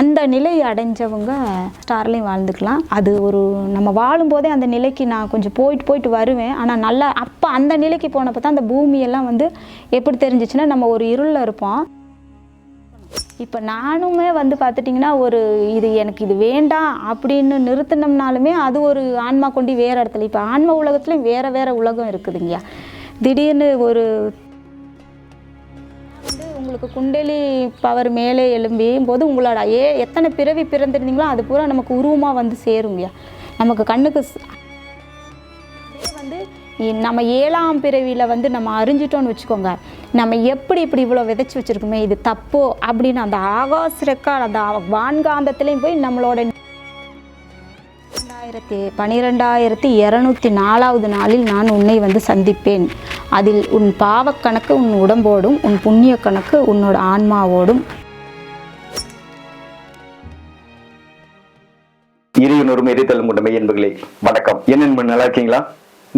அந்த நிலை அடைஞ்சவங்க ஸ்டார்லேயும் வாழ்ந்துக்கலாம். அது ஒரு நம்ம வாழும்போதே அந்த நிலைக்கு நான் கொஞ்சம் போயிட்டு போயிட்டு வருவேன். ஆனால் நல்லா அப்போ அந்த நிலைக்கு போனப்போ தான் அந்த பூமியெல்லாம் வந்து எப்படி தெரிஞ்சிச்சுன்னா நம்ம ஒரு இருளில் இருப்போம். இப்போ நானுமே வந்து பார்த்துட்டிங்கன்னா ஒரு இது எனக்கு இது வேண்டாம் அப்படின்னு நிறுத்தினோம்னாலுமே அது ஒரு ஆன்மா கொண்டு வேறு இடத்துல இப்போ ஆன்ம உலகத்துலேயும் வேறு வேறு உலகம் இருக்குதுங்கய்யா. திடீர்னு ஒரு உங்களுக்கு குண்டலி பவர் மேலே எழும்பியும் போது உங்களோட ஏ எத்தனை பிறவி பிறந்திருந்தீங்களோ அது பூரா நமக்கு உருவமாக வந்து சேருங்கய்யா நமக்கு கண்ணுக்கு வந்து நம்ம ஏழாம் பிறவியில் வந்து நம்ம அறிஞ்சிட்டோம்னு வச்சுக்கோங்க. நம்ம எப்படி இப்படி இவ்வளோ விதைச்சி வச்சுருக்கோமே இது தப்போ அப்படின்னு அந்த ஆகாஷ் ரெக்கார்ட் அந்த வான்காந்தத்துலேயும் போய் நம்மளோட ரெண்டாயிரத்தி பனிரெண்டாயிரத்தி இரநூத்தி நாலாவது நாளில் நான் உன்னை வந்து சந்திப்பேன். அதில் உன் பாவக்கணக்கு உன் உடம்போடும் உன் புண்ணிய கணக்கு உன்னோட ஆன்மாவோடும். இறையுணரும் எரித்தலும் கொண்ட மெய் என்பர்களே வணக்கம். என்ன நல்லா இருக்கீங்களா?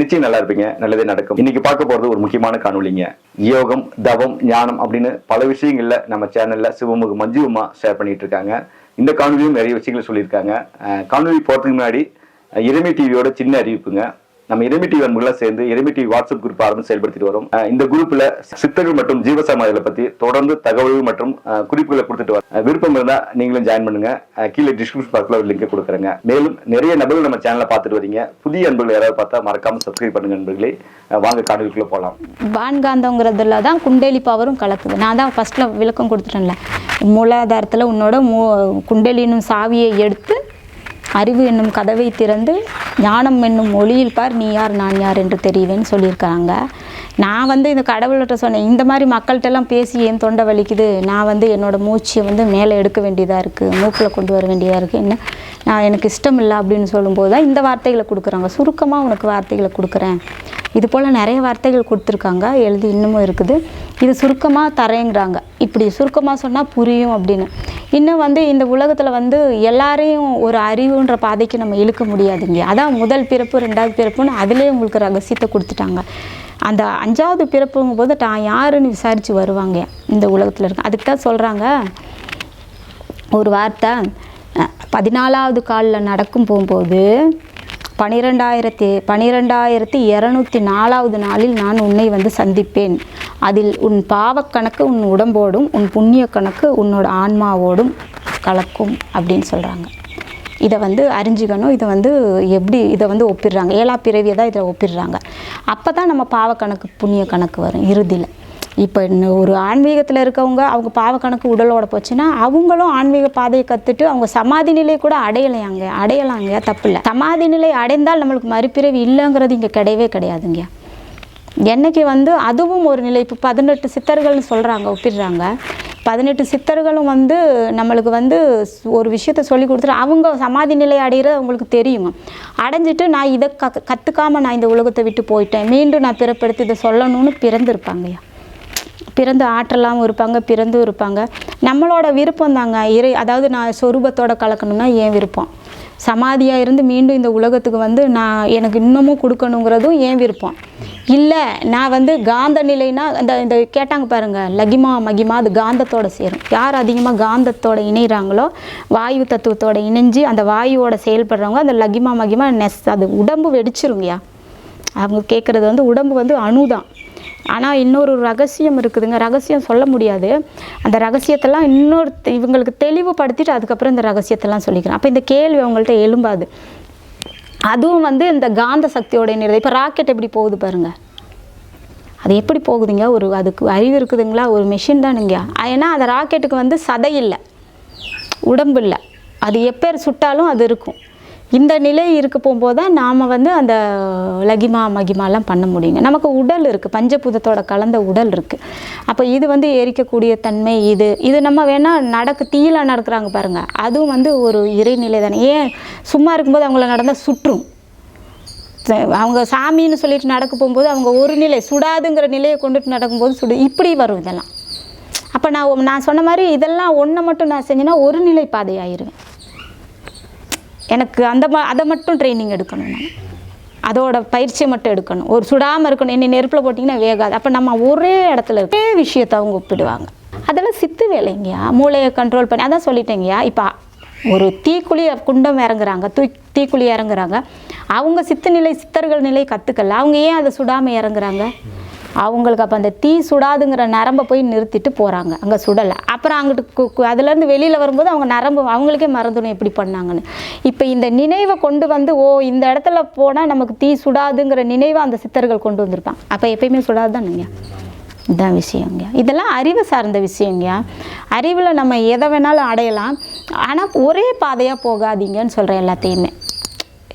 நிச்சயம் நல்லா இருப்பீங்க. நல்லதே நடக்கும். இன்னைக்கு பார்க்க போறது ஒரு முக்கியமான காணொலிங்க யோகம் தவம் ஞானம் அப்படின்னு பல விஷயங்கள்ல நம்ம சேனல்ல சிவமுக மஞ்சுவமா ஷேர் பண்ணிட்டு இருக்காங்க. இந்த காணொலியும் நிறைய விஷயங்கள் சொல்லியிருக்காங்க. காணொலி போறதுக்கு முன்னாடி அஹ் டிவியோட சின்ன அறிவிப்புங்க. நம்ம இறைமை டிவி அன்புகளாக சேர்ந்து இறைமை டிவி வாட்ஸ்அப் குரூப் ஆரம்பித்து செயல்படுத்திட்டு வரோம். இந்த குரூப்ல சித்தர்கள் மற்றும் ஜீவசமாதிகளை பத்தி தொடர்ந்து தகவல்கள் மற்றும் குறிப்புகளை கொடுத்துட்டு வரோம். விருப்பம் இருந்தா நீங்களும் ஜாயின் பண்ணுங்க. கீழே டிஸ்கிரிப்ஷன் பாக்ஸ்ல ஒரு லிங்க் கொடுக்குறேங்க. மேலும் நிறைய நபர்கள் நம்ம சேனலை பார்த்துட்டு வரீங்க. புதிய அன்பர்கள் யாராவது பார்த்தா மறக்காம சப்ஸ்கிரைப் பண்ணுங்க நண்பர்களே. வாங்க காணொலிக்குள்ள போகலாம் வான்காந்தங்கிறதுல தான் குண்டேலி பவரும் கலக்குது. நான் தான் ஃபஸ்ட்டில் விளக்கம் கொடுத்துட்டேன்ல. மூலாதாரத்தில் உன்னோட மூ குண்டலினும் சாவியை எடுத்து அறிவு என்னும் கதவை திறந்து ஞானம் என்னும் ஒளியில் பார் நீ யார் நான் யார் என்று தெரிவேன்னு சொல்லியிருக்காங்க நான் வந்து இந்த கடவுள்கிட்ட சொன்னேன் இந்த மாதிரி மக்கள்கிட்டலாம் பேசி என் தொண்டை வலிக்குது. நான் வந்து என்னோடய மூச்சை வந்து மேலே எடுக்க வேண்டியதாக இருக்குது மூக்கில் கொண்டு வர வேண்டியதாக இருக்குது என்ன? நான் எனக்கு இஷ்டம் இல்லை அப்படின்னு சொல்லும்போது தான் இந்த வார்த்தைகளை கொடுக்குறாங்க. சுருக்கமாக உனக்கு வார்த்தைகளை கொடுக்குறேன். இது போல் நிறைய வார்த்தைகள் கொடுத்துருக்காங்க எழுதி இன்னமும் இருக்குது. இது சுருக்கமாக தரேங்கிறாங்க. இப்படி சுருக்கமாக சொன்னால் புரியும் அப்படின்னு. இன்னும் வந்து இந்த உலகத்தில் வந்து எல்லாரையும் ஒரு அறிவுன்ற பாதைக்கு நம்ம இழுக்க முடியாதுங்க. அதான் முதல் பிறப்பு ரெண்டாவது பிறப்புன்னு அதுலேயே உங்களுக்கு ரகசியத்தை கொடுத்துட்டாங்க. அந்த அஞ்சாவது பிறப்புங்கும் போது தான் யாருன்னு விசாரித்து வருவாங்க இந்த உலகத்தில் இருக்க. அதுக்கு தான் சொல்கிறாங்க ஒரு வார்த்தை பதினாலாவது காலில் நடக்கும் போகும்போது பனிரெண்டாயிரத்தி பனிரெண்டாயிரத்தி இரநூத்தி நாலாவது நாளில் நான் உன்னை வந்து சந்திப்பேன். அதில் உன் பாவக்கணக்கு உன் உடம்போடும் உன் புண்ணிய கணக்கு உன்னோட ஆன்மாவோடும் கலக்கும் அப்படின்னு சொல்கிறாங்க இதை வந்து அறிஞ்சிக்கணும். இதை வந்து எப்படி இதை வந்து ஒப்பிடுறாங்க? ஏழா பிறவியை தான் இதை ஒப்பிடுறாங்க. அப்போ தான் நம்ம பாவக்கணக்கு புண்ணிய கணக்கு வரும் இறுதியில். இப்போ இன்னும் ஒரு ஆன்மீகத்தில் இருக்கவங்க அவங்க பாவ கணக்கு உடலோட போச்சுன்னா அவங்களும் ஆன்மீக பாதையை கற்றுட்டு அவங்க சமாதி நிலை கூட அடையலையாங்க அடையலாங்க தப்பு இல்லை சமாதி நிலை அடைந்தால் நம்மளுக்கு மறுபிறவி இல்லைங்கிறது இங்கே கிடையவே கிடையாதுங்க என்னைக்கு வந்து அதுவும் ஒரு நிலை இப்போ பதினெட்டு சித்தர்கள்னு சொல்கிறாங்க ஒப்பிடுறாங்க. பதினெட்டு சித்தர்களும் வந்து நம்மளுக்கு வந்து ஒரு விஷயத்த சொல்லி கொடுத்துட்டு அவங்க சமாதி நிலை அடைகிறது அவங்களுக்கு தெரியுங்க அடைஞ்சிட்டு நான் இதை க கற்றுக்காமல் நான் இந்த உலகத்தை விட்டு போயிட்டேன் மீண்டும் நான் பிறப்படுத்தி இதை சொல்லணும்னு பிறந்திருப்பாங்கய்யா. பிறந்து ஆற்றலாகவும் இருப்பாங்க பிறந்தும் இருப்பாங்க. நம்மளோட விருப்பம் தாங்க. இறை அதாவது நான் சொரூபத்தோட கலக்கணும்னா ஏன் விருப்பம். சமாதியாக இருந்து மீண்டும் இந்த உலகத்துக்கு வந்து நான் எனக்கு இன்னமும் கொடுக்கணுங்கிறதும் ஏன் விருப்பம். இல்லை நான் வந்து காந்த நிலைனா இந்த இந்த கேட்டாங்க பாருங்கள் லகிமா மகிமா அது காந்தத்தோட சேரும். யார் அதிகமாக காந்தத்தோட இணைகிறாங்களோ வாயு தத்துவத்தோட இணைஞ்சு அந்த வாயுவோட செயல்படுறவங்க அந்த லகிமா மகிமா நெஸ் அது உடம்பு வெடிச்சிருங்கய்யா. அவங்க கேட்குறது வந்து உடம்பு வந்து அணுதான். ஆனால் இன்னொரு ரகசியம் இருக்குதுங்க. ரகசியம் சொல்ல முடியாது. அந்த ரகசியத்தெல்லாம் இன்னொரு தெ- இவங்களுக்கு தெளிவுபடுத்திட்டு அதுக்கப்புறம் இந்த ரகசியத்தெல்லாம் சொல்லிக்கிறேன். அப்போ இந்த கேள்வி அவங்கள்ட்ட எழும்பாது. அதுவும் வந்து இந்த காந்த சக்தியோட நிறை இப்போ ராக்கெட் எப்படி போகுது பாருங்கள் அது எப்படி போகுதுங்க? ஒரு அதுக்கு அறிவு இருக்குதுங்களா? ஒரு மிஷின் தானுங்க ஏன்னா அந்த ராக்கெட்டுக்கு வந்து சதை இல்லை. உடம்பு இல்லை. அது எப்பேர் சுட்டாலும் அது இருக்கும். இந்த நிலை இருக்க போகும்போது தான் நாம் வந்து அந்த லகிமா மகிமாலாம் பண்ண முடியுங்க. நமக்கு உடல் இருக்குது பஞ்சபூதத்தோட கலந்த உடல் இருக்குது அப்போ இது வந்து எரிக்கக்கூடிய தன்மை இது. இது நம்ம வேணால் நடக்கு தீயில் நடக்கிறாங்க பாருங்கள் அதுவும் வந்து ஒரு இறைநிலை தானே. ஏன்? சும்மா இருக்கும்போது அவங்கள நடந்தால் சுற்றும். அவங்க சாமின்னு சொல்லிட்டு நடக்க போகும்போது அவங்க ஒரு நிலை சுடாதுங்கிற நிலையை கொண்டுட்டு நடக்கும்போது சுடு இப்படி வரும் இதெல்லாம். அப்போ நான் நான் சொன்ன மாதிரி இதெல்லாம் ஒன்றை மட்டும் நான் செஞ்சேன்னா ஒரு நிலை பாதை ஆயிடுவேன் எனக்கு அந்த ம அதை மட்டும் ட்ரைனிங் எடுக்கணும் நான். அதோட பயிற்சியை மட்டும் எடுக்கணும். ஒரு சுடாமல் இருக்கணும். என்னை நெருப்பில் போட்டிங்கன்னா வேகாது. அப்போ நம்ம ஒரே இடத்துல ஒரே விஷயத்தை அவங்க ஒப்பிடுவாங்க. அதெல்லாம் சித்து வேலைங்கய்யா. மூளையை கண்ட்ரோல் பண்ணி அதான் சொல்லிட்டேங்கய்யா. இப்போ ஒரு தீக்குழி குண்டம் இறங்குறாங்க. தூ தீக்குழி இறங்குறாங்க. அவங்க சித்து நிலை சித்தர்கள் நிலை கற்றுக்கல அவங்க ஏன் அதை சுடாமல் இறங்குறாங்க? அவங்களுக்கு அப்போ அந்த தீ சுடாதுங்கிற நரம்பை போய் நிறுத்திட்டு போகிறாங்க அங்கே சுடலை. அப்புறம் அங்கிட்டு கு- அதுலேருந்து வெளியில் வரும்போது அவங்க நரம்பு அவங்களுக்கே மறந்துடும் எப்படி பண்ணாங்கன்னு. இப்போ இந்த நினைவை கொண்டு வந்து ஓ இந்த இடத்துல போனால் நமக்கு தீ சுடாதுங்கிற நினைவை அந்த சித்தர்கள் கொண்டு வந்திருப்பாங்க. அப்போ எப்பயுமே சுடாது தானுங்க இதான் விஷயங்க இதெல்லாம் அறிவு சார்ந்த விஷயங்க அறிவில் நம்ம எதை வேணாலும் அடையலாம். ஆனால் ஒரே பாதையாக போகாதீங்கன்னு சொல்கிறேன் எல்லாத்தையுமே.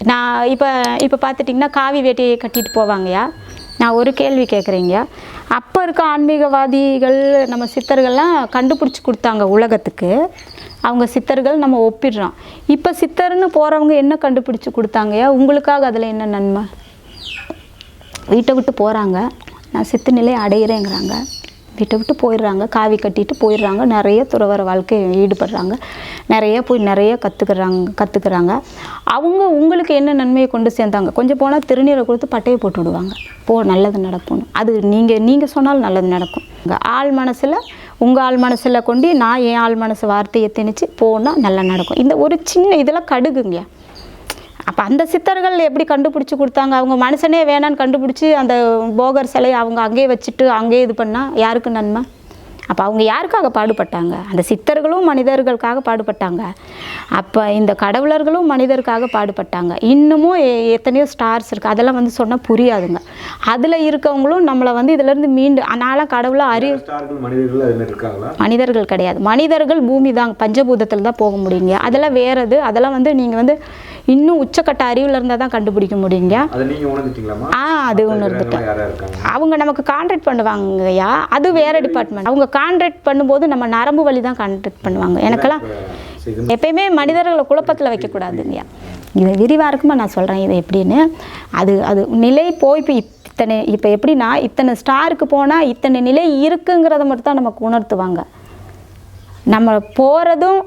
நான் இப்போ இப்போ பார்த்துட்டிங்கன்னா காவி வேட்டியை கட்டிட்டு போவாங்கயா நான் ஒரு கேள்வி கேட்குறேங்க அப்போ இருக்க ஆன்மீகவாதிகள் நம்ம சித்தர்கள்லாம் கண்டுபிடிச்சி கொடுத்தாங்க உலகத்துக்கு. அவங்க சித்தர்கள் நம்ம ஒப்பிடுறோம். இப்போ சித்தர்னு போகிறவங்க என்ன கண்டுபிடிச்சி கொடுத்தாங்கயா உங்களுக்காக அதில் என்ன நன்மை? வீட்டை விட்டு போகிறாங்க நான் சித்து நிலை அடையிறேங்கிறாங்க. வீட்டை விட்டு போயிடுறாங்க. காவி கட்டிட்டு போயிடுறாங்க. நிறைய துறவர வாழ்க்கையை ஈடுபடுறாங்க. நிறைய போய் நிறைய கற்றுக்குறாங்க கற்றுக்குறாங்க அவங்க உங்களுக்கு என்ன நன்மையை கொண்டு சேர்ந்தாங்க? கொஞ்சம் போனால் திருநீரை கொடுத்து பட்டையை போட்டு விடுவாங்க. போ நல்லது நடக்கணும் அது நீங்கள் நீங்கள் சொன்னாலும் நல்லது நடக்கும். ஆள் மனசில் உங்கள் ஆள் மனசில் கொண்டு நான் என் ஆள் மனசு வார்த்தையை திணிச்சு போனால் நல்லா நடக்கும். இந்த ஒரு சின்ன இதெல்லாம் கடுகுங்க. அப்போ அந்த சித்தர்கள் எப்படி கண்டுபிடிச்சி கொடுத்தாங்க? அவங்க மனுஷனே வேணான்னு கண்டுபிடிச்சி அந்த போகர் சிலையை அவங்க அங்கேயே வச்சுட்டு அங்கேயே இது பண்ணால் யாருக்கு நன்மை? அப்போ அவங்க யாருக்காக பாடுபட்டாங்க? அந்த சித்தர்களும் மனிதர்களுக்காக பாடுபட்டாங்க. அப்போ இந்த கடவுளர்களும் மனிதருக்காக பாடுபட்டாங்க. இன்னமும் எத்தனையோ ஸ்டார்ஸ் இருக்குது அதெல்லாம் வந்து சொன்னால் புரியாதுங்க. அதில் இருக்கவங்களும் நம்மளை வந்து இதிலேருந்து மீண்டு நான்லாம் கடவுளை அறி மனிதர்கள் கிடையாது மனிதர்கள் பூமி தான் பஞ்சபூதத்தில் தான் போக முடியுங்க. அதெல்லாம் வேறது. அதெல்லாம் வந்து நீங்கள் வந்து இன்னும் உச்சக்கட்ட அறிவில் இருந்தால் தான் கண்டுபிடிக்க முடியுங்க. ஆ அது ஒன்று இருந்துட்டேன் அவங்க நமக்கு கான்ட்ராக்ட் பண்ணுவாங்கய்யா. அது வேற டிபார்ட்மெண்ட் அவங்க கான்ட்ராக்ட் பண்ணும்போது நம்ம நரம்பு வழி தான் கான்ட்ராக்ட் பண்ணுவாங்க. எனக்கெல்லாம் எப்பயுமே மனிதர்களை குழப்பத்தில் வைக்கக்கூடாதுங்கய்யா. இது விரிவாக இருக்குமா நான் சொல்கிறேன் இது எப்படின்னு? அது அது நிலை போய் இப்போ இத்தனை இப்போ எப்படின்னா இத்தனை ஸ்டாருக்கு போனால் இத்தனை நிலை இருக்குங்கிறத மட்டும் தான் நமக்கு உணர்த்துவாங்க. நம்ம போகிறதும்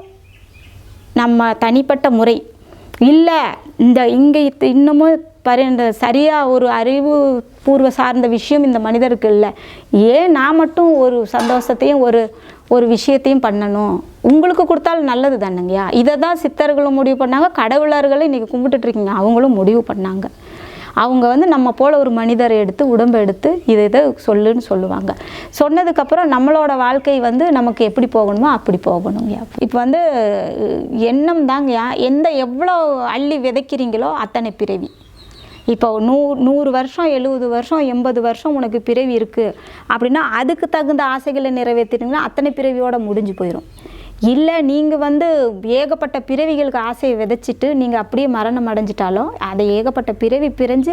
நம்ம தனிப்பட்ட முறை. இல்லை இந்த இங்கே இன்னமும் பரி இந்த சரியாக ஒரு அறிவு பூர்வ சார்ந்த விஷயம் இந்த மனிதருக்கு இல்லை. ஏன் நான் மட்டும் ஒரு சந்தோஷத்தையும் ஒரு ஒரு விஷயத்தையும் பண்ணணும்? உங்களுக்கு கொடுத்தாலும் நல்லது தானேங்கய்யா? இதை தான் சித்தர்களும் முடிவு பண்ணாங்க கடவுளர்களும் இன்றைக்கி கும்பிட்டுட்ருக்கீங்க அவங்களும் முடிவு பண்ணாங்க. அவங்க வந்து நம்ம போல் ஒரு மனிதரை எடுத்து உடம்பை எடுத்து இதை இதை சொல்லுன்னு சொல்லுவாங்க. சொன்னதுக்கப்புறம் நம்மளோட வாழ்க்கை வந்து நமக்கு எப்படி போகணுமோ அப்படி போகணுங்கய்யா இப்போ வந்து எண்ணம் தாங்கய்யா எந்த எவ்வளோ அள்ளி விதைக்கிறீங்களோ அத்தனை பிறவி. இப்போ நூ நூறு வருஷம் எழுபது வருஷம் எண்பது வருஷம் உனக்கு பிறவி இருக்குது அப்படின்னா அதுக்கு தகுந்த ஆசைகளை நிறைவேற்றினீங்கன்னா அத்தனை பிறவியோட முடிஞ்சு போயிடும் இல்லை நீங்கள் வந்து ஏகப்பட்ட பிறவிகளுக்கு ஆசையை விதைச்சிட்டு நீங்கள் அப்படியே மரணம் அடைஞ்சிட்டாலும் அதை ஏகப்பட்ட பிறவி பிறஞ்சு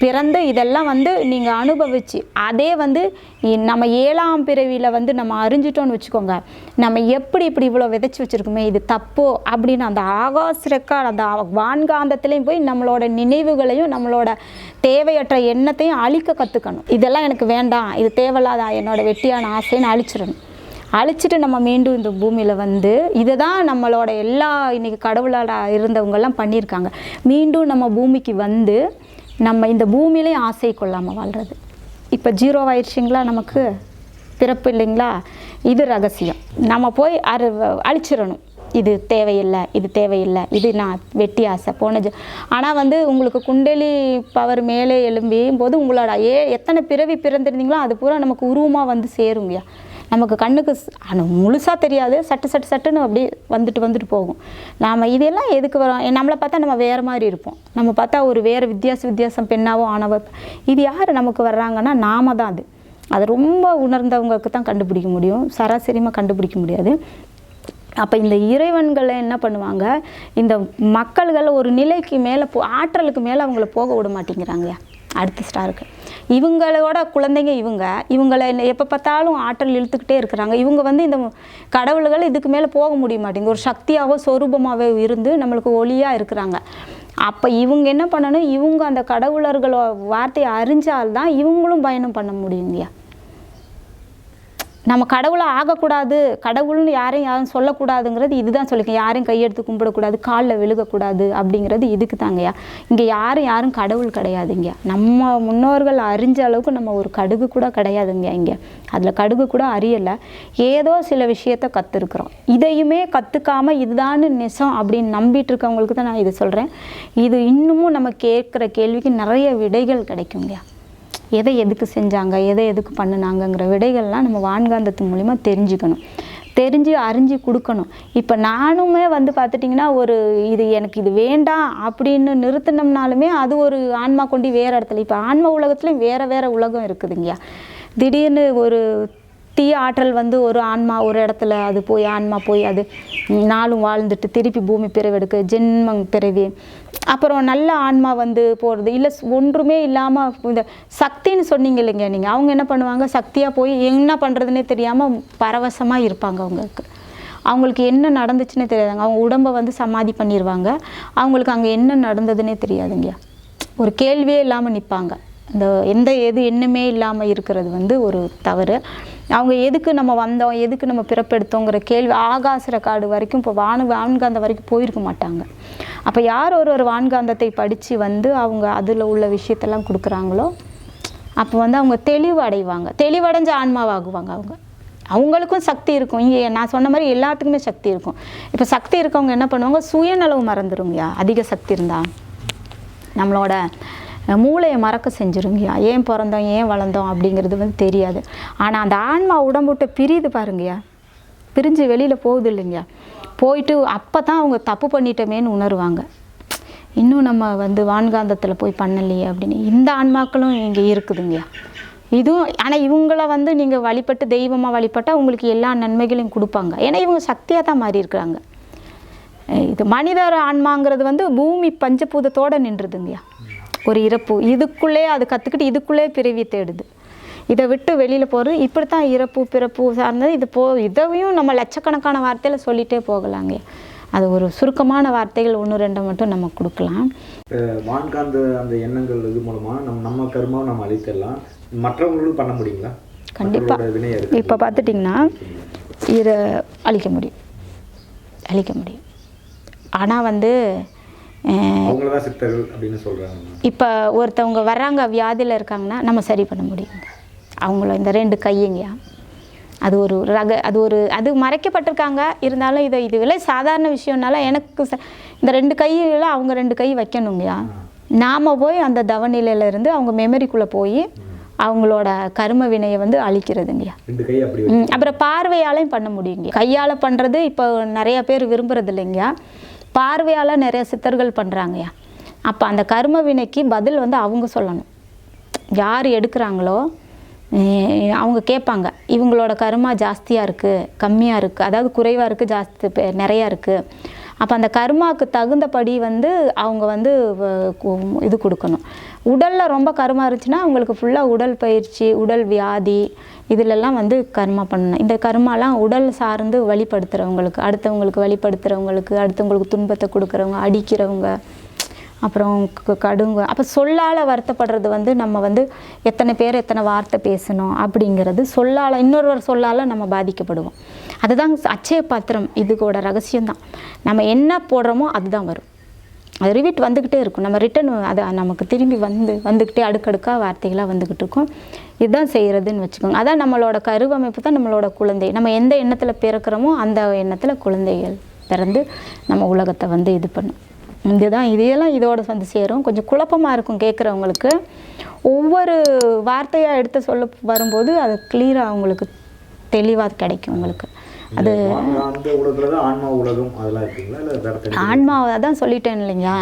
பிறந்து இதெல்லாம் வந்து நீங்கள் அனுபவிச்சு அதே வந்து நம்ம ஏழாம் பிறவியில் வந்து நம்ம அறிஞ்சிட்டோன்னு வச்சுக்கோங்க. நம்ம எப்படி இப்படி இவ்வளோ விதைச்சி வச்சுருக்கோமே இது தப்போ அப்படின்னு அந்த ஆகாஷ் ரெக்கார்ட் அந்த வான்காந்தத்துலேயும் போய் நம்மளோட நினைவுகளையும் நம்மளோட தேவையற்ற எண்ணத்தையும் அழிக்க கற்றுக்கணும் இதெல்லாம் எனக்கு வேண்டாம் இது தேவையில்லாத என்னோட வெட்டியான ஆசைன்னு அழிச்சிடணும். அழிச்சிட்டு நம்ம மீண்டும் இந்த பூமியில் வந்து இதை தான் நம்மளோட எல்லா இன்னைக்கு கடவுளால் இருந்தவங்கெல்லாம் பண்ணியிருக்காங்க. மீண்டும் நம்ம பூமிக்கு வந்து நம்ம இந்த பூமியிலையும் ஆசை கொள்ளாமல் வாழ்கிறது இப்போ ஜீரோ ஆயிடுச்சிங்களா நமக்கு? பிறப்பு இல்லைங்களா? இது ரகசியம். நம்ம போய் அரு அழிச்சிடணும். இது தேவையில்லை இது தேவையில்லை இது நான் வெட்டி ஆசை போன ஆனால் வந்து உங்களுக்கு குண்டலி பவர் மேலே எழும்பியும் போது உங்களோட ஏ எத்தனை பிறவி பிறந்திருந்தீங்களோ அது பூரா நமக்கு உருவமாக வந்து சேருங்கய்யா நமக்கு கண்ணுக்கு முழுசாக தெரியாது. சட்டு சட்டு சட்டுன்னு அப்படியே வந்துட்டு வந்துட்டு போகும். நாம் இதெல்லாம் எதுக்கு வரோம்? நம்மளை பார்த்தா நம்ம வேறு மாதிரி இருப்போம். நம்ம பார்த்தா ஒரு வேறு வித்தியாச வித்தியாசம் பெண்ணாவோ ஆணவோ. இது யார் நமக்கு வர்றாங்கன்னா நாம தான் அது. அது ரொம்ப உணர்ந்தவங்களுக்கு தான் கண்டுபிடிக்க முடியும். சராசரியமாக கண்டுபிடிக்க முடியாது. அப்போ இந்த இறைவன்களை என்ன பண்ணுவாங்க? இந்த மக்கள்கள் ஒரு நிலைக்கு மேலே போ ஆற்றலுக்கு மேலே அவங்கள போக விட மாட்டேங்கிறாங்க அடுத்த ஸ்டாருக்கு இவங்களோட குழந்தைங்க இவங்க இவங்களை எப்போ பார்த்தாலும் ஆற்றல் இழுத்துக்கிட்டே இருக்கிறாங்க. இவங்க வந்து இந்த கடவுள்கள் இதுக்கு மேலே போக முடிய மாட்டேங்குது. ஒரு சக்தியாகவோ சொரூபமாகவோ இருந்து நம்மளுக்கு ஒளியாக இருக்கிறாங்க. அப்போ இவங்க என்ன பண்ணணும்? இவங்க அந்த கடவுளர்களோட வார்த்தையை அறிஞ்சால்தான் இவங்களும் பயணம் பண்ண முடியுங்கய்யா நம்ம கடவுளை ஆகக்கூடாது கடவுள்னு யாரையும் யாரும் சொல்லக்கூடாதுங்கிறது இதுதான் சொல்லிக்க யாரையும் கையெடுத்து கும்பிடக்கூடாது காலில் விழுகக்கூடாது அப்படிங்கிறது இதுக்கு தாங்கய்யா இங்கே யாரும் யாரும் கடவுள் கிடையாதுங்க நம்ம முன்னோர்கள் அறிஞ்ச அளவுக்கு நம்ம ஒரு கடுகு கூட கிடையாதுங்க இங்கே. அதில் கடுகு கூட அறியலை ஏதோ சில விஷயத்த கற்றுருக்குறோம் இதையுமே கற்றுக்காம இதுதான்னு நெசம் அப்படின்னு நம்பிட்டு இருக்கவங்களுக்கு தான் நான் இது சொல்கிறேன் இது இன்னமும் நம்ம கேட்குற கேள்விக்கு நிறைய விடைகள் கிடைக்குங்க எதை எதுக்கு செஞ்சாங்க எதை எதுக்கு பண்ணினாங்கங்கிற விடைகள்லாம் நம்ம வான்காந்தத்து மூலிமா தெரிஞ்சுக்கணும். தெரிஞ்சு அறிஞ்சு கொடுக்கணும். இப்போ நானுமே வந்து பார்த்துட்டிங்கன்னா ஒரு இது எனக்கு இது வேண்டாம் அப்படின்னு நிறுத்தினோம்னாலுமே அது ஒரு ஆன்மா கொண்டு வேறு இடத்துல. இப்போ ஆன்ம உலகத்துலேயும் வேறு வேறு உலகம் இருக்குதுங்கய்யா. திடீர்னு ஒரு தீய ஆற்றல் வந்து ஒரு ஆன்மா ஒரு இடத்துல அது போய் ஆன்மா போய் அது நாளும் வாழ்ந்துட்டு திருப்பி பூமி பிறவெடுக்க ஜென்மம் பிறவி. அப்புறம் நல்ல ஆன்மா வந்து போகிறது இல்லை ஒன்றுமே இல்லாமல் இந்த சக்தின்னு சொன்னீங்க இல்லைங்க நீங்கள் அவங்க என்ன பண்ணுவாங்க? சக்தியாக போய் என்ன பண்ணுறதுனே தெரியாமல் பரவசமாக இருப்பாங்க அவங்களுக்கு. அவங்களுக்கு என்ன நடந்துச்சுன்னே தெரியாதுங்க. அவங்க உடம்பை வந்து சமாதி பண்ணிடுவாங்க அவங்களுக்கு அங்கே என்ன நடந்ததுன்னே தெரியாதுங்க. ஒரு கேள்வியே இல்லாமல் நிற்பாங்க இந்த எந்த எது எண்ணமே இல்லாமல் இருக்கிறது வந்து ஒரு தவறு. அவங்க எதுக்கு நம்ம வந்தோம் எதுக்கு நம்ம பிறப்பெடுத்தோங்கிற கேள்வி ஆகாசுர காடு வரைக்கும் இப்போ வானு வான்காந்த வரைக்கும் போயிருக்க மாட்டாங்க. அப்போ யார் ஒரு ஒரு வான்காந்தத்தை படித்து வந்து அவங்க அதில் உள்ள விஷயத்தெல்லாம் கொடுக்குறாங்களோ அப்போ வந்து அவங்க தெளிவு அடைவாங்க. தெளிவடைஞ்ச ஆன்மாவாகுவாங்க அவங்க. அவங்களுக்கும் சக்தி இருக்கும். இங்கே நான் சொன்ன மாதிரி எல்லாத்துக்குமே சக்தி இருக்கும். இப்போ சக்தி இருக்கவங்க என்ன பண்ணுவாங்க? சுயநலவு மறந்துடுங்கய்யா அதிக சக்தி இருந்தால் நம்மளோட மூளையை மறக்க செஞ்சிருங்கய்யா. ஏன் பிறந்தோம் ஏன் வளர்ந்தோம் அப்படிங்கிறது வந்து தெரியாது. ஆனால் அந்த ஆன்மா உடம்பு பிரியுது பாருங்கய்யா. பிரிஞ்சு வெளியில் போகுது இல்லைங்கய்யா. போயிட்டு அப்போ தான் அவங்க தப்பு பண்ணிட்டோமேன்னு உணருவாங்க. இன்னும் நம்ம வந்து வான்காந்தத்தில் போய் பண்ணலையே அப்படின்னு. இந்த ஆன்மாக்களும் இங்கே இருக்குதுங்கய்யா. இதுவும் ஆனால் இவங்கள வந்து நீங்கள் வழிபட்டு தெய்வமாக வழிபட்டால் உங்களுக்கு எல்லா நன்மைகளையும் கொடுப்பாங்க. ஏன்னா இவங்க சக்தியாக தான் மாறி இருக்கிறாங்க. இது மனிதர் ஆன்மாங்கிறது வந்து பூமி பஞ்சபூதத்தோடு நின்றுதுங்கய்யா. ஒரு இறப்பு. இதுக்குள்ளே அது கற்றுக்கிட்டு இதுக்குள்ளே பிறவி தேடுது. இதை விட்டு வெளியில் போகிறது இப்படி தான் இறப்பு பிறப்பு சார்ந்தது. இது போ இதையும் நம்ம லட்சக்கணக்கான வார்த்தையில் சொல்லிகிட்டே போகலாங்க. அது ஒரு சுருக்கமான வார்த்தைகள் ஒன்று ரெண்டை மட்டும் நம்ம கொடுக்கலாம். வான்காந்த அந்த எண்ணங்கள் இது மூலமா நம்ம நம்ம கர்மாவை நம்ம அழித்திடலாம் மற்றவங்களும் பண்ண முடியுங்களா? கண்டிப்பா. மற்றவங்களோட வினையை இருக்கு இப்போ பார்த்துட்டிங்கன்னா இதை அழிக்க முடியும். அழிக்க முடியும். ஆனால் வந்து இப்போ ஒருத்தவங்க வர்றாங்க வியாதியில் இருக்காங்கன்னா நம்ம சரி பண்ண முடியுங்க அவங்கள இந்த ரெண்டு கையுங்கயா அது ஒரு ரக அது ஒரு அது மறைக்கப்பட்டிருக்காங்க. இருந்தாலும் இதை இது விலை சாதாரண விஷயம்னால எனக்கு ச- இந்த ரெண்டு கையில அவங்க ரெண்டு கை வைக்கணுங்கய்யா நாம் போய் அந்த தவநிலையில இருந்து அவங்க மெமரிக்குள்ளே போய் அவங்களோட கர்ம வினையை வந்து அழிக்கிறதுங்கய்யா அப்புறம் பார்வையாலையும் பண்ண முடியுங்க கையால் பண்ணுறது இப்போ நிறைய பேர் விரும்புறது இல்லைங்க பார்வையால் நிறைய சித்தர்கள் பண்ணுறாங்கய்யா அப்போ அந்த கர்ம வினைக்கு பதில் வந்து அவங்க சொல்லணும். யார் எடுக்கிறாங்களோ அவங்க கேட்பாங்க. இவங்களோட கருமா ஜாஸ்தியாக இருக்குது கம்மியாக இருக்குது அதாவது குறைவாக இருக்குது ஜாஸ்தி பே- நிறையா இருக்குது அப்போ அந்த கருமாவுக்கு தகுந்தபடி வந்து அவங்க வந்து வ- கு- இது கொடுக்கணும். உடலில் ரொம்ப கர்மா இருந்துச்சுன்னா அவங்களுக்கு ஃபுல்லாக உடல் பயிற்சி உடல் வியாதி இதிலெல்லாம் வந்து கர்மா பண்ணணும். இந்த கர்மாலாம் உடல் சார்ந்து வழிபடுத்துகிறவங்களுக்கு அடுத்தவங்களுக்கு வழிபடுத்துகிறவங்களுக்கு அடுத்தவங்களுக்கு துன்பத்தை கொடுக்குறவங்க அடிக்கிறவங்க அப்புறம் கடுங்க அப்போ சொல்லால் வருத்தப்படுறது வந்து நம்ம வந்து எத்தனை பேர் எத்தனை வார்த்தை பேசணும் அப்படிங்கிறது சொல்லால் இன்னொருவர் சொல்லால் நம்ம பாதிக்கப்படுவோம். அதுதான் அச்சய பாத்திரம். இதுக்கோட ரகசியம்தான். நம்ம என்ன போடுறோமோ அதுதான் வரும். அது ரிவிட் வந்துக்கிட்டே இருக்கும். நம்ம ரிட்டன் அது நமக்கு திரும்பி வந்து வந்துக்கிட்டே அடுக்கடுக்காக வார்த்தைகளாக வந்துக்கிட்டு இருக்கும். இதுதான் செய்கிறதுன்னு வச்சுக்கோங்க. அதான் நம்மளோட கருவமைப்பு தான் நம்மளோட குழந்தை. நம்ம எந்த எண்ணத்தில் பிறக்கிறோமோ அந்த எண்ணத்தில் குழந்தைகள் பிறந்து நம்ம உலகத்தை வந்து இது பண்ணும். இதுதான் இதையெல்லாம் இதோட வந்து சேரும். கொஞ்சம் குழப்பமாக இருக்கும் கேட்குறவங்களுக்கு ஒவ்வொரு வார்த்தையாக எடுத்து சொல்ல வரும்போது அது கிளியராக அவங்களுக்கு தெளிவாக கிடைக்கும் உங்களுக்கு. அது அந்த உலகத்துல தான் ஆன்மா உலகம் அதெல்லாம் இருக்குங்களா? இல்ல வேற தனி ஆன்மாவை தான் சொல்லிட்டேன் இல்லைங்களா?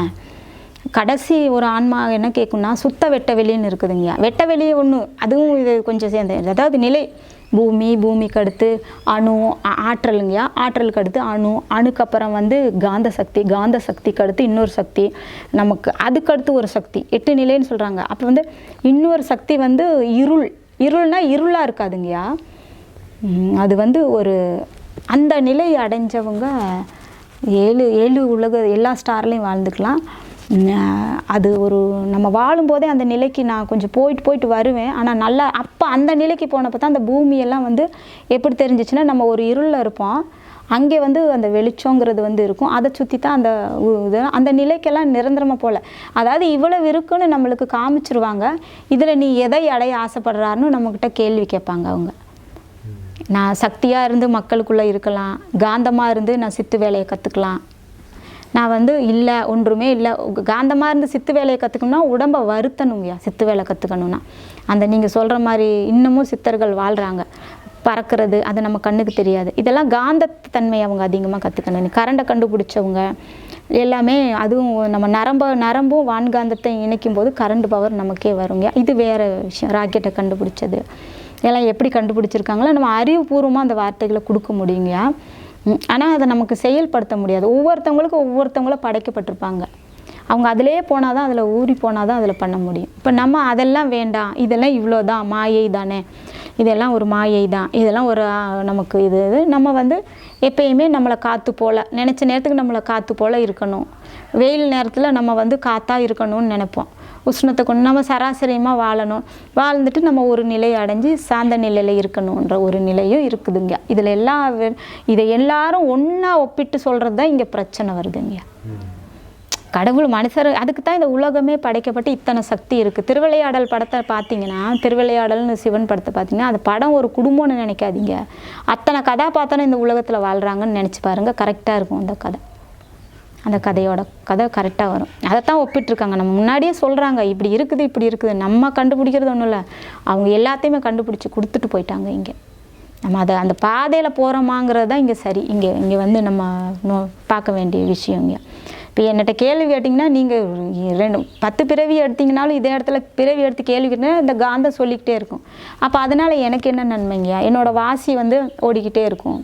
கடைசி ஒரு ஆன்மா என்ன கேட்கும்னா சுத்த வெட்ட வெளின்னு இருக்குதுங்கய்யா வெட்ட வெளி ஒன்று அதுவும் இது கொஞ்சம் சேர்ந்து. அதாவது நிலை பூமி பூமிக்கு அடுத்து அணு ஆ- ஆற்றலுங்கய்யா ஆற்றலுக்கு அடுத்து அணு அணுக்கு அப்புறம் வந்து காந்த சக்தி காந்த சக்திக்கு அடுத்து இன்னொரு சக்தி நமக்கு அதுக்கு அடுத்து ஒரு சக்தி எட்டு நிலைன்னு சொல்கிறாங்க அப்போ வந்து இன்னொரு சக்தி வந்து இருள். இருள்னா இருளாக இருக்காதுங்கய்யா. அது வந்து ஒரு அந்த நிலை அடைஞ்சவங்க ஏழு ஏழு உலக எல்லா ஸ்டார்லேயும் வாழ்ந்துக்கலாம். அது ஒரு நம்ம வாழும்போதே அந்த நிலைக்கு நான் கொஞ்சம் போயிட்டு போயிட்டு வருவேன். ஆனால் நல்லா அப்போ அந்த நிலைக்கு போனப்போ தான் அந்த பூமியெல்லாம் வந்து எப்படி தெரிஞ்சிச்சுன்னா நம்ம ஒரு இருளில் இருப்போம். அங்கே வந்து அந்த வெளிச்சங்கிறது வந்து இருக்கும். அதை சுற்றி தான் அந்த இது அந்த நிலைக்கெல்லாம் நிரந்தரமாக போகல அதாவது இவ்வளவு இருக்குன்னு நம்மளுக்கு காமிச்சிருவாங்க. இதில் நீ எதை அடைய ஆசைப்படுறாருன்னு நம்மக்கிட்ட கேள்வி கேட்பாங்க அவங்க. நான் சக்தியாக இருந்து மக்களுக்குள்ளே இருக்கலாம் காந்தமாக இருந்து நான் சித்து வேலையை கற்றுக்கலாம் நான் வந்து இல்லை ஒன்றுமே இல்லை. காந்தமாக இருந்து சித்து வேலையை கற்றுக்கணும்னா உடம்பை வருத்தணுங்கய்யா சித்து வேலை கற்றுக்கணும்னா அந்த நீங்கள் சொல்கிற மாதிரி இன்னமும் சித்தர்கள் வாழ்கிறாங்க பறக்கிறது அது நம்ம கண்ணுக்கு தெரியாது. இதெல்லாம் காந்தத்தன்மை அவங்க அதிகமாக கற்றுக்கணும் கரண்டை கண்டுபிடிச்சவங்க எல்லாமே அதுவும் நம்ம நரம்ப நரம்பும் வான்காந்தத்தை இணைக்கும் போது கரண்ட் பவர் நமக்கே வருங்க இது வேறு விஷயம். ராக்கெட்டை கண்டுபிடிச்சது. இதெல்லாம் எப்படி கண்டுபிடிச்சிருக்காங்களோ நம்ம அறிவுபூர்வமாக அந்த வார்த்தைகளை கொடுக்க முடியுங்கய்யா ஆனால் அதை நமக்கு செயல்படுத்த முடியாது. ஒவ்வொருத்தவங்களுக்கும் ஒவ்வொருத்தவங்கள படைக்கப்பட்டிருப்பாங்க. அவங்க அதிலே போனால் தான் அதில் ஊறி போனால் தான் அதில் பண்ண முடியும். இப்போ நம்ம அதெல்லாம் வேண்டாம். இதெல்லாம் இவ்வளோ தான் மாயை தானே. இதெல்லாம் ஒரு மாயை தான். இதெல்லாம் ஒரு நமக்கு இது இது. நம்ம வந்து எப்பயுமே நம்மளை காற்று போல் நினச்ச நேரத்துக்கு நம்மளை காற்று போல் இருக்கணும். வெயில் நேரத்தில் நம்ம வந்து காற்றா இருக்கணும்னு நினைப்போம். உஷ்ணத்தை கொண்டு நம்ம சராசரியமாக வாழணும். வாழ்ந்துட்டு நம்ம ஒரு நிலையை அடைஞ்சு சாந்த நிலையில் இருக்கணுன்ற ஒரு நிலையும் இருக்குதுங்க. இதில் எல்லா இதை எல்லாரும் ஒன்றா ஒப்பிட்டு சொல்கிறது தான் இங்கே பிரச்சனை வருதுங்க. கடவுள் மனுஷர் அதுக்கு தான் இந்த உலகமே படைக்கப்பட்டு இத்தனை சக்தி இருக்குது திருவிளையாடல் படத்தை பார்த்தீங்கன்னா திருவிளையாடல்னு சிவன் படத்தை பார்த்தீங்கன்னா அந்த படம் ஒரு குடும்பம்னு நினைக்காதீங்க. அத்தனை கதாபாத்திரம் இந்த உலகத்தில் வாழ்கிறாங்கன்னு நினச்சி பாருங்கள் கரெக்டாக இருக்கும் அந்த கதை. அந்த கதையோட கதை கரெக்டாக வரும். அதைத்தான் ஒப்பிட்டுருக்காங்க. நம்ம முன்னாடியே சொல்கிறாங்க இப்படி இருக்குது இப்படி இருக்குது. நம்ம கண்டுபிடிக்கிறது ஒன்றும் இல்லை. அவங்க எல்லாத்தையுமே கண்டுபிடிச்சி கொடுத்துட்டு போயிட்டாங்க இங்கே. நம்ம அதை அந்த பாதையில் போகிறோமாங்கிறது தான் இங்கே சரி. இங்கே இங்கே வந்து நம்ம நோ பார்க்க வேண்டிய விஷயம் இங்கே. இப்போ என்கிட்ட கேள்வி கேட்டிங்கன்னா நீங்கள் ரெண்டு பத்து பிறவி எடுத்தீங்கனாலும் இதே இடத்துல பிறவி எடுத்து கேள்வி கேட்டிங்கன்னா இந்த காந்தம் சொல்லிக்கிட்டே இருக்கும். அப்போ அதனால் எனக்கு என்ன நன்மைங்க? என்னோடய வாசி வந்து ஓடிக்கிட்டே இருக்கும்.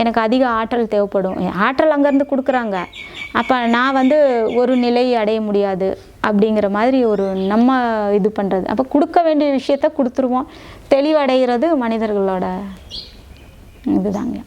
எனக்கு அதிக ஆற்றல் தேவைப்படும். ஆற்றல் அங்கேருந்து கொடுக்குறாங்க. அப்போ நான் வந்து ஒரு நிலை அடைய முடியாது அப்படிங்கிற மாதிரி ஒரு நம்ம இது பண்ணுறது அப்போ கொடுக்க வேண்டிய விஷயத்த கொடுத்துருவோம். தெளிவடைகிறது மனிதர்களோட இதுதாங்க.